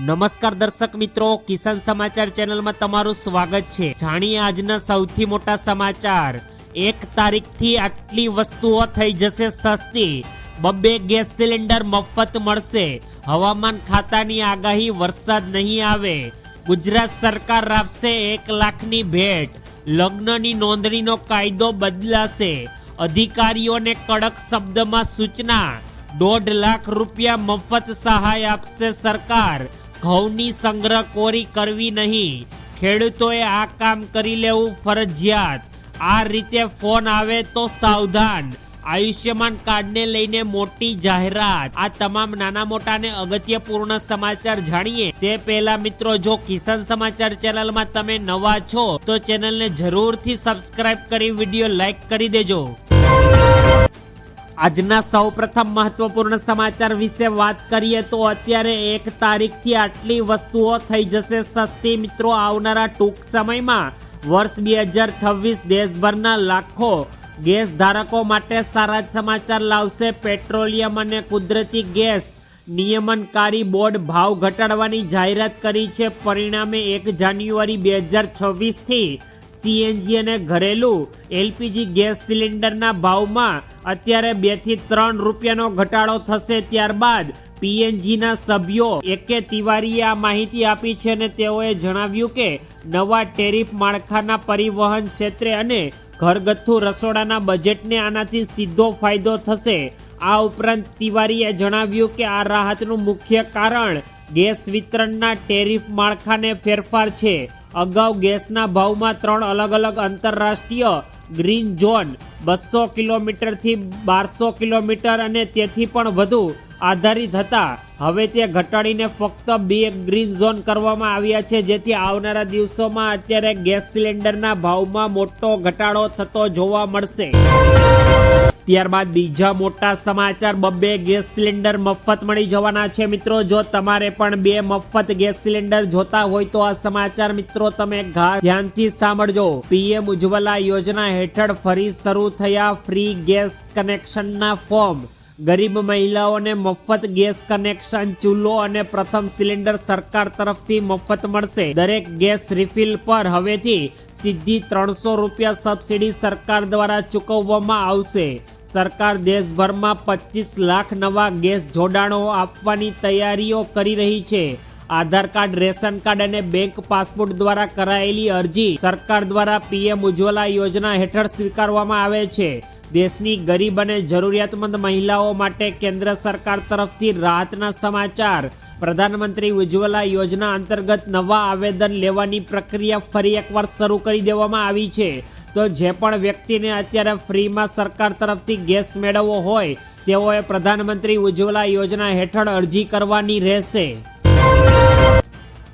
નમસ્કાર દર્શક મિત્રો, કિસાન સમાચાર ચેનલમાં તમારું સ્વાગત છે. જાણીએ આજના સૌથી મોટા સમાચાર. એક તારીખથી આટલી વસ્તુઓ થઈ જશે સસ્તી. બબ્બે ગેસ સિલિન્ડર મફત મળશે. હવામાન ખાતાની આગાહી વરસાદ નહીં આવે. ગુજરાત સરકાર આપશે એક લાખની ભેટ. લગ્નની નોંધણીનો કાયદો બદલાશે. અધિકારીઓને કડક શબ્દમાં સૂચના. દોઢ લાખ રૂપિયા મફત સહાય આપશે સરકાર. ઘઉંની સંગ્રહખોરી કરવી નહીં. ખેડૂતોએ આ કામ કરી લેવું ફરજિયાત. આ રીતે ફોન આવે તો સાવધાન. આયુષ્યમાન કાર્ડને લઈને મોટી જાહેરાત. આ તમામ નાના મોટા અને અગત્યપૂર્ણ સમાચાર જાણીએ. તે પહેલા મિત્રો, જો કિસાન સમાચાર ચેનલમાં તમે નવા છો, તો ચેનલને જરૂરથી સબસ્ક્રાઇબ કરી વીડિયો લાઈક કરી દેજો. આજના સૌપ્રથમ મહત્વપૂર્ણ સમાચાર વિશે વાત કરીએ તો અત્યારે એક તારીખથી આટલી વસ્તુઓ થઈ જશે સસ્તી. મિત્રો, આવનારા ટૂંક સમયમાં વર્ષ બે હજાર છવ્વીસ દેશભરના લાખો ગેસ ધારકો માટે સારા સમાચાર લાવશે. પેટ્રોલિયમ અને કુદરતી ગેસ નિયમનકારી બોર્ડ ભાવ ઘટાડવાની જાહેરાત કરી છે. પરિણામે એક જાન્યુઆરી બે હજાર છવ્વીસથી સીએનજી અને ઘરેલું એલપીજી ગેસ સિલિન્ડરના ભાવમાં અત્યારે બેથી ત્રણ રૂપિયાનો ઘટાડો થશે ત્યારબાદ પીએનજીના સભ્યો એકે તિવારીએ આ માહિતી આપી છે અને તેઓએ જણાવ્યું કે નવા ટેરિફ માળખાના પરિવહન ક્ષેત્રે અને ઘરગથ્થુ રસોડાના બજેટને આનાથી સીધો ફાયદો થશે. આ ઉપરાંત તિવારીએ જણાવ્યું કે આ રાહતનું મુખ્ય કારણ ગેસ વિતરણના ટેરિફ માળખાને ફેરફાર છે. અગાઉ ગેસના ભાવમાં ત્રણ અલગ અલગ આંતરરાષ્ટ્રીય ગ્રીન ઝોન બસો કિલોમીટરથી બારસો કિલોમીટર અને તેથી પણ વધુ આધારિત હતા. હવે તે ઘટાડીને ફક્ત બે ગ્રીન ઝોન કરવામાં આવ્યા છે, જેથી આવનારા દિવસોમાં અત્યારે ગેસ સિલિન્ડરના ભાવમાં મોટો ઘટાડો થતો જોવા મળશે. ત્યારબાદ બીજા મોટા સમાચાર, બબ્બે ગેસ સિલિન્ડર મફત મળી જવાના છે મિત્રો. જો તમારે પણ બે મફત ગેસ સિલિન્ડર જોતા હોય તો આ સમાચાર મિત્રો તમે ધ્યાનથી સાંભળજો. પીએમ ઉજ્જવલા યોજના હેઠળ ફરી શરૂ થયા ફ્રી ગેસ કનેક્શનના ફોર્મ. ગરીબ મહિલાઓને મફત ગેસ કનેક્શન, ચૂલો અને પ્રથમ સિલિન્ડર સરકાર તરફથી મફત મળશે. દરેક ગેસ રિફિલ પર હવેથી સીધી ત્રણસો રૂપિયા સબસિડી સરકાર દ્વારા ચૂકવવામાં આવશે. સરકાર દેશભરમાં પચીસ લાખ નવા ગેસ જોડાણો આપવાની તૈયારીઓ કરી રહી છે. આધાર કાર્ડ, રેશન કાર્ડ અને બેંક પાસપોર્ટ દ્વારા કરાયેલી અરજી સરકાર દ્વારા પીએમ ઉજ્જવલા યોજના હેઠળ સ્વીકારવામાં આવે છે. દેશની ગરીબ અને જરૂરિયાતમંદ મહિલાઓ માટે કેન્દ્ર સરકાર તરફથી રાહતના સમાચાર. પ્રધાનમંત્રી ઉજ્જવલા યોજના અંતર્ગત નવા આવેદન લેવાની પ્રક્રિયા ફરી એકવાર શરૂ કરી દેવામાં આવી છે. તો જે પણ વ્યક્તિને અત્યારે ફ્રીમાં સરકાર તરફથી ગેસ મેળવવો હોય, તેઓએ પ્રધાનમંત્રી ઉજ્જવલા યોજના હેઠળ અરજી કરવાની રહેશે.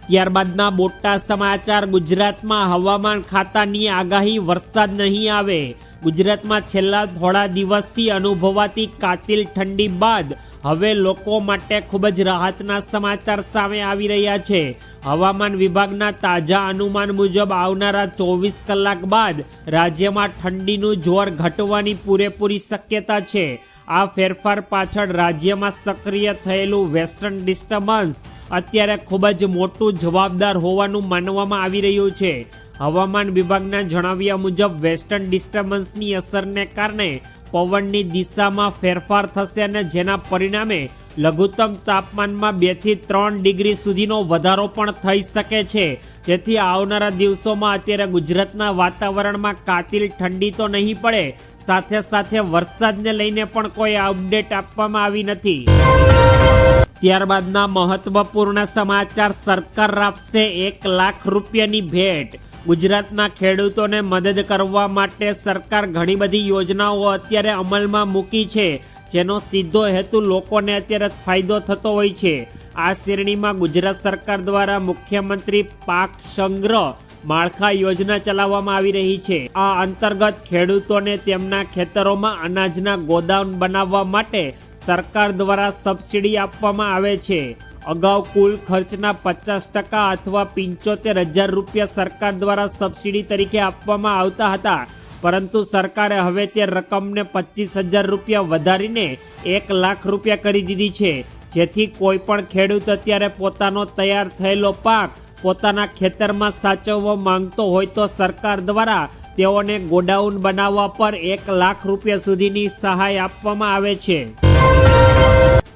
ત્યારબાદના મોટા સમાચાર. ગુજરાતમાં હવામાન ખાતાની આગાહી, વરસાદ નહીં આવે. ગુજરાતમાં છેલ્લા થોડા દિવસથી અનુભવાતી કાતિલ ઠંડી બાદ હવે લોકો માટે ખૂબ જ રાહતના સમાચાર સામે આવી રહ્યા છે. હવામાન વિભાગના તાજા અનુમાન મુજબ આવનારા ચોવીસ કલાક બાદ રાજ્યમાં ઠંડીનું જોર ઘટવાની પૂરેપૂરી શક્યતા છે. આ ફેરફાર પાછળ રાજ્યમાં સક્રિય થયેલું વેસ્ટર્ન ડિસ્ટર્બન્સ અત્યારે ખૂબ જ મોટું જવાબદાર હોવાનું માનવામાં આવી રહ્યું છે. હવામાન વિભાગના જણાવ્યા મુજબ વેસ્ટર્ન ડિસ્ટર્બન્સની અસરને કારણે પવનની દિશામાં ફેરફાર થશે અને જેના પરિણામે લઘુત્તમ તાપમાનમાં બેથી ત્રણ ડિગ્રી સુધીનો વધારો પણ થઈ શકે છે. જેથી આવનારા દિવસોમાં અત્યારે ગુજરાતના વાતાવરણમાં કાતિલ ઠંડી તો નહીં પડે, સાથે સાથે વરસાદને લઈને પણ કોઈ અપડેટ આપવામાં આવી નથી. ત્યારબાદના મહત્વપૂર્ણ સમાચાર સરકાર આપશે એક લાખ રૂપિયાની ભેટ. ગુજરાતના ખેડૂતોને મદદ કરવા માટે સરકાર ઘણી બધી યોજનાઓ અત્યારે અમલમાં મૂકી છે, જેનો સીધો હેતુ લોકોને અત્યારે ફાયદો થતો હોય છે. આ શ્રેણીમાં ગુજરાત સરકાર દ્વારા મુખ્યમંત્રી પાક સંગ્રહ માળખા યોજના ચલાવવામાં આવી રહી છે. આ અંતર્ગત ખેડૂતોને તેમના ખેતરોમાં અનાજના ગોદામ બનાવવા માટે સરકાર દ્વારા સબસિડી આપવામાં આવે છે. અગાઉ કુલ ખર્ચના પચાસ ટકા અથવા પંચોતેર હજાર રૂપિયા સરકાર દ્વારા સબસિડી તરીકે આપવામાં આવતા હતા. પરંતુ સરકારે હવે તે રકમને પચીસ હજાર રૂપિયા વધારીને એક લાખ રૂપિયા કરી દીધી છે. જેથી કોઈ પણ ખેડૂત અત્યારે પોતાનો તૈયાર થયેલો પાક પોતાના ખેતરમાં સાચવવા માંગતો હોય તો સરકાર દ્વારા તેઓને ગોડાઉન બનાવવા પર એક લાખ રૂપિયા સુધીની સહાય આપવામાં આવે છે.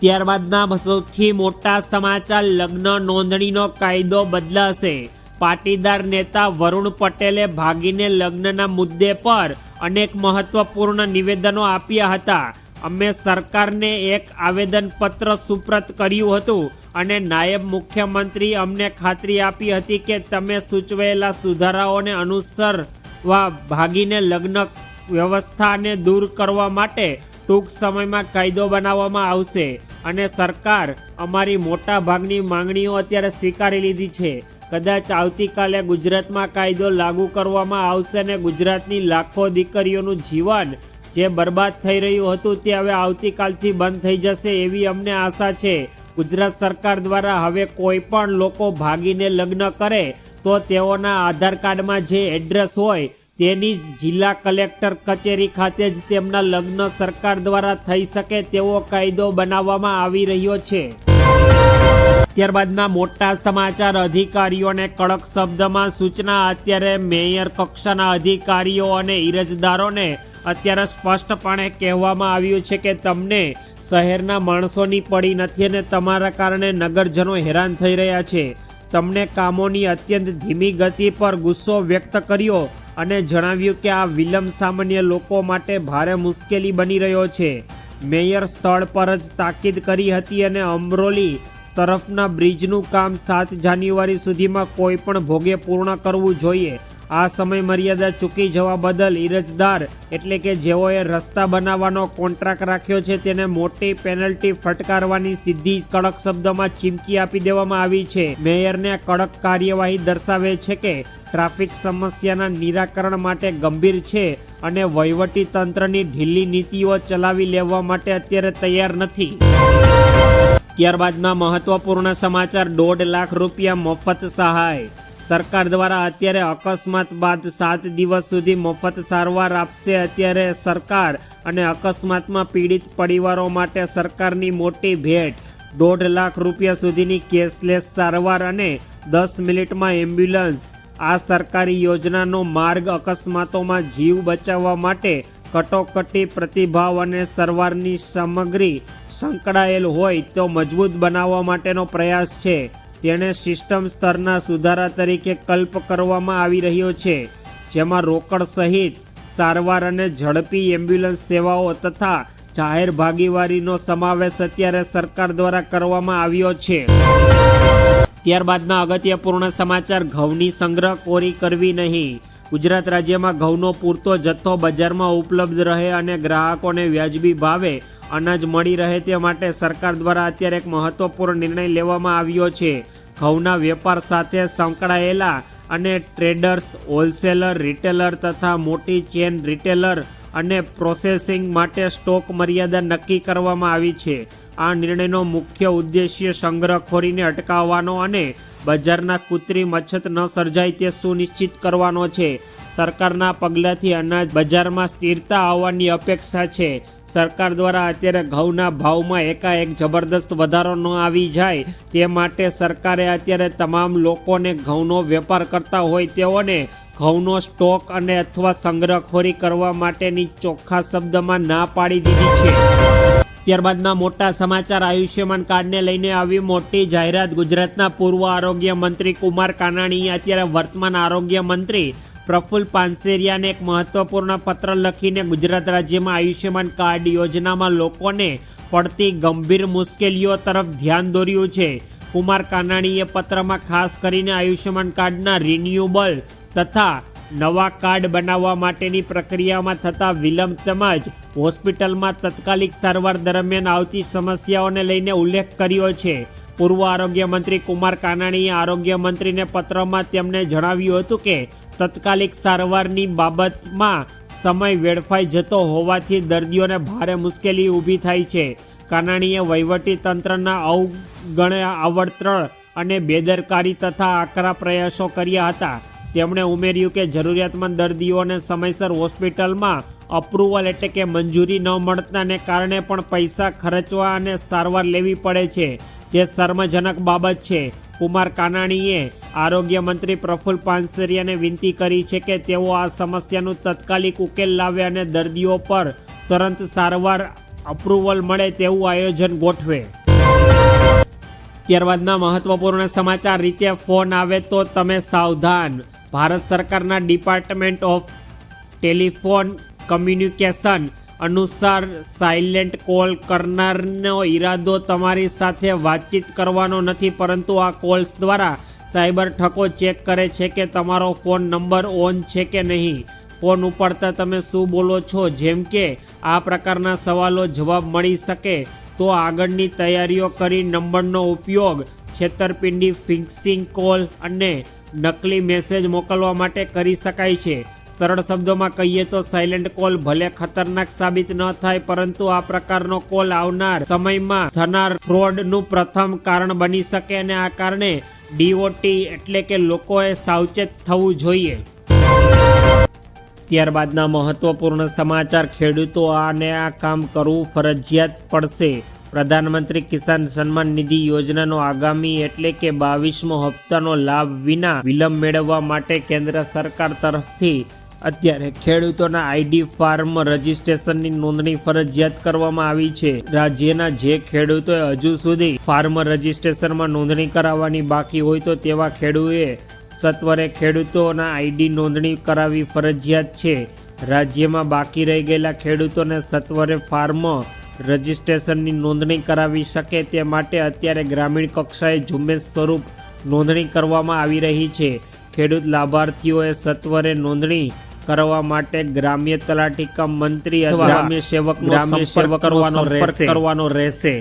ત્યારબાદના સૌથી મોટા સમાચાર લગ્ન નોંધણીનો કાયદો બદલાશે. પાટીદાર નેતા વરુણ પટેલે ભાગીને લગ્નના મુદ્દે પર અનેક મહત્વપૂર્ણ નિવેદનો આપ્યા હતા. અમે સરકારને એક આવેદનપત્ર સુપ્રત કર્યું હતું અને નાયબ મુખ્યમંત્રી અમને ખાતરી આપી હતી કે તમે સૂચવેલા સુધારાઓને અનુસરવા ભાગીને લગ્ન વ્યવસ્થાને દૂર કરવા માટે ટૂંક સમયમાં કાયદો બનાવવામાં આવશે. અને સરકાર અમારી મોટા ભાગની માંગણીઓ અત્યારે સ્વીકારી લીધી છે. કદાચ આવતીકાલે ગુજરાતમાં કાયદો લાગુ કરવામાં આવશે અને ગુજરાતની લાખો દીકરીઓનું જીવન જે બરબાદ થઈ રહ્યું હતું તે હવે આવતીકાલથી બંધ થઈ જશે એવી અમને આશા છે. ગુજરાત સરકાર દ્વારા હવે કોઈ પણ લોકો ભાગીને લગ્ન કરે તો તેઓના આધાર કાર્ડમાં જે એડ્રેસ હોય તેની જિલ્લા કલેક્ટર કચેરી ખાતે જ તેમના લગ્ન સરકાર દ્વારા થઈ શકે તેવો કાયદો બનાવવામાં આવી રહ્યો છે. ત્યારબાદના મોટા સમાચાર અધિકારીઓને કડક શબ્દમાં સૂચના અત્યારે મેયર કક્ષાના અધિકારીઓ અને ઇરજદારોને અત્યારે સ્પષ્ટપણે કહેવામાં આવ્યું છે કે તમને શહેરના માણસોની પડી નથી અને તમારા કારણે નગરજનો હેરાન થઈ રહ્યા છે. તમને કામોની અત્યંત ધીમી ગતિ પર ગુસ્સો વ્યક્ત કર્યો અને જણાવ્યું કે આ વિલંબ સામાન્ય લોકો માટે ભારે મુશ્કેલી બની રહ્યો છે. મેયર સ્થળ પર જ તાકીદ કરી હતી અને અમરોલી તરફના બ્રિજનું કામ સાત જાન્યુઆરી સુધીમાં કોઈ પણ ભોગે પૂર્ણ કરવું જોઈએ. આ સમય મર્યાદા ચૂકી જવા બદલ ઇરજદાર એટલે કે જેઓએ રસ્તા બનાવવાનો કોન્ટ્રાક્ટ રાખ્યો છે તેને મોટી પેનલ્ટી ફટકારવાની સીધી કડક શબ્દમાં ચીમકી આપી દેવામાં આવી છે. મેયરને કડક કાર્યવાહી દર્શાવે છે કે ટ્રાફિક સમસ્યાના નિરાકરણ માટે ગંભીર છે અને વહીવટી તંત્રની ઢીલી નીતિઓ ચલાવી લેવા માટે અત્યારે તૈયાર નથી. ત્યારબાદના મહત્વપૂર્ણ સમાચાર, દોઢ લાખ રૂપિયા મફત સહાય સરકાર દ્વારા અત્યારે અકસ્માત બાદ સાત દિવસ સુધી મફત સારવાર આપશે અત્યારે સરકાર અને અકસ્માતમાં પીડિત પરિવારો માટે સરકારની મોટી ભેટ. દોઢ લાખ રૂપિયા સુધીની કેશલેસ સારવાર અને દસ મિનિટમાં એમ્બ્યુલન્સ. આ સરકારી યોજનાનો માર્ગ અકસ્માતોમાં જીવ બચાવવા માટે કટોકટી પ્રતિભાવ અને સારવારની સામગ્રી સંકળાયેલ હોય તો મજબૂત બનાવવા માટેનો પ્રયાસ છે. તેણે સિસ્ટમ સ્તરના સુધારા તરીકે કલ્પ કરવામાં આવી રહ્યો છે, જેમાં રોકડ સહિત સારવાર અને ઝડપી એમ્બ્યુલન્સ સેવાઓ તથા જાહેર ભાગીદારીનો સમાવેશ અત્યારે સરકાર દ્વારા કરવામાં આવ્યો છે. ત્યારબાદના અગત્યપૂર્ણ સમાચાર, ઘઉંની સંગ્રહ કોરી કરવી નહીં. ગુજરાત રાજ્યમાં ઘઉંનો પૂરતો જથ્થો બજારમાં ઉપલબ્ધ રહે અને ગ્રાહકોને વ્યાજબી ભાવે અનાજ મળી રહે તે માટે સરકાર દ્વારા અત્યારે એક મહત્વપૂર્ણ નિર્ણય લેવામાં આવ્યો છે. ઘઉંના વેપાર સાથે સંકળાયેલા અને ટ્રેડર્સ, હોલસેલર, રિટેલર તથા મોટી ચેન રિટેલર અને પ્રોસેસિંગ માટે સ્ટોક મર્યાદા નક્કી કરવામાં આવી છે. આ નિર્ણયનો મુખ્ય ઉદ્દેશ્ય સંગ્રહખોરીને અટકાવવાનો અને બજારના કૃત્રિમ અછત ન સર્જાય તે સુનિશ્ચિત કરવાનો છે. સરકારના પગલાંથી અનાજ બજારમાં સ્થિરતા આવવાની અપેક્ષા છે. સરકાર દ્વારા અત્યારે ઘઉંના ભાવમાં એકાએક જબરદસ્ત વધારો ન આવી જાય તે માટે સરકારે અત્યારે તમામ લોકોને ઘઉંનો વેપાર કરતા હોય તેઓને ઘઉંનો સ્ટોક અને અથવા સંગ્રહખોરી કરવા માટેની ચોખ્ખા શબ્દમાં ના પાડી દીધી છે. ત્યારબાદના મોટા સમાચાર આયુષ્યમાન કાર્ડને લઈને આવી મોટી જાહેરાત ગુજરાતના પૂર્વ આરોગ્ય મંત્રી કુમાર કાનાણીએ અત્યારે વર્તમાન આરોગ્ય મંત્રી પ્રફુલ્લ પાનસેરિયાને એક મહત્વપૂર્ણ પત્ર લખીને ગુજરાત રાજ્યમાં આયુષ્યમાન કાર્ડ યોજનામાં લોકોને પડતી ગંભીર મુશ્કેલીઓ તરફ ધ્યાન દોર્યું છે. કુમાર કાનાણીએ પત્રમાં ખાસ કરીને આયુષ્યમાન કાર્ડના રિન્યુબલ તથા નવા કાર્ડ બનાવવા માટેની પ્રક્રિયામાં થતા વિલંબ તેમજ હોસ્પિટલમાં તત્કાલિક સારવાર દરમિયાન આવતી સમસ્યાઓને લઈને ઉલ્લેખ કર્યો છે. પૂર્વ આરોગ્ય મંત્રી કુમાર કાનાણીએ આરોગ્ય મંત્રીને પત્રમાં તેમણે જણાવ્યું હતું કે તત્કાલિક સારવારની બાબતમાં સમય વેડફાઈ જતો હોવાથી દર્દીઓને ભારે મુશ્કેલી ઊભી થાય છે. કાનાણીએ વહીવટી તંત્રના અવગણ આવડતળ અને બેદરકારી તથા આકરા પ્રયાસો કર્યા હતા. તેમણે ઉમેર્યું કે જરૂરિયાતમંદ દર્દીઓને સમયસર હોસ્પિટલમાં અપ્રુવલ એટલે કે મંજૂરી ન મળતાને કારણે પણ પૈસા ખર્ચવા અને સારવાર લેવી પડે છે, જે શર્મજનક બાબત છે. કુમાર કાનાણીએ આરોગ્ય મંત્રી પ્રફુલ પાનસરિયાને વિનંતી કરી છે કે તેઓ આ સમસ્યાનું તાત્કાલિક ઉકેલ લાવે અને દર્દીઓ પર તુરંત સારવાર અપ્રુવલ મળે તેવું આયોજન ગોઠવે. ત્યારબાદના મહત્વપૂર્ણ સમાચાર, રીતે ફોન આવે તો તમે સાવધાન. ભારત સરકારના ડિપાર્ટમેન્ટ ઓફ ટેલિફોન કમ્યુનિકેશન અનુસાર સાયલેન્ટ કોલ કરનારનો ઈરાદો તમારી સાથે વાતચીત કરવાનો નથી, પરંતુ આ કોલ્સ દ્વારા સાયબર ઠકો ચેક કરે છે કે તમારો ફોન નંબર ઓન છે કે નહીં. ફોન ઉપાડતા તમે શું બોલો છો? જેમ કે, આ પ્રકારના સવાલો જવાબ મળી શકે તો આગળની તૈયારીઓ કરી નંબરનો ઉપયોગ, છેતરપિંડી ફિક્સિંગ કોલ અને નકલી મેસેજ મોકલવા માટે કરી શકાય છે. સરળ શબ્દોમાં કહીએ તો સાયલેન્ટ કોલ ભલે ખતરનાક સાબિત ન થાય, પરંતુ આ પ્રકારનો કોલ આવનાર સમયમાં થનાર ફ્રોડનું પ્રથમ કારણ બની શકે અને આ કારણે ડીઓટી એટલે કે લોકોએ સાવચેત થવું જોઈએ. ત્યારબાદના મહત્વપૂર્ણ સમાચાર, ખેડૂતો આને આ કામ કરવું ફરજિયાત પડશે. પ્રધાનમંત્રી કિસાન સન્માન નિધિ યોજનાનો આગામી એટલે કે બાવીસમો હપ્તાનો લાભ વિના વિલંબ મેળવવા માટે કેન્દ્ર સરકાર તરફથી અત્યારે ખેડૂતોના આઈડી ફાર્મ રજીસ્ટ્રેશનની નોંધણી ફરજિયાત કરવામાં આવી છે. રાજ્યના જે ખેડૂતોએ હજુ સુધી ફાર્મ રજીસ્ટ્રેશનમાં નોંધણી કરાવવાની બાકી હોય તો તેવા ખેડૂએ સત્વરે ખેડૂતોના આઈડી નોંધણી કરાવવી ફરજિયાત છે. રાજ્યમાં બાકી રહી ગયેલા ખેડૂતોને સત્વરે ફાર્મ રજિસ્ટ્રેશનની નોંધણી કરાવી શકે તે માટે અત્યારે ગ્રામીણ કક્ષાએ ઝુંબેશ સ્વરૂપ નોંધણી કરવામાં આવી રહી છે. ખેડૂત લાભાર્થીઓએ સત્વરે નોંધણી કરવા માટે ગ્રામ્ય તલાટી કમ મંત્રી અથવા ગ્રામ્ય સેવક ગ્રામ્ય સેવક કરવાનો રહેશે. કરવાનો રહેશે.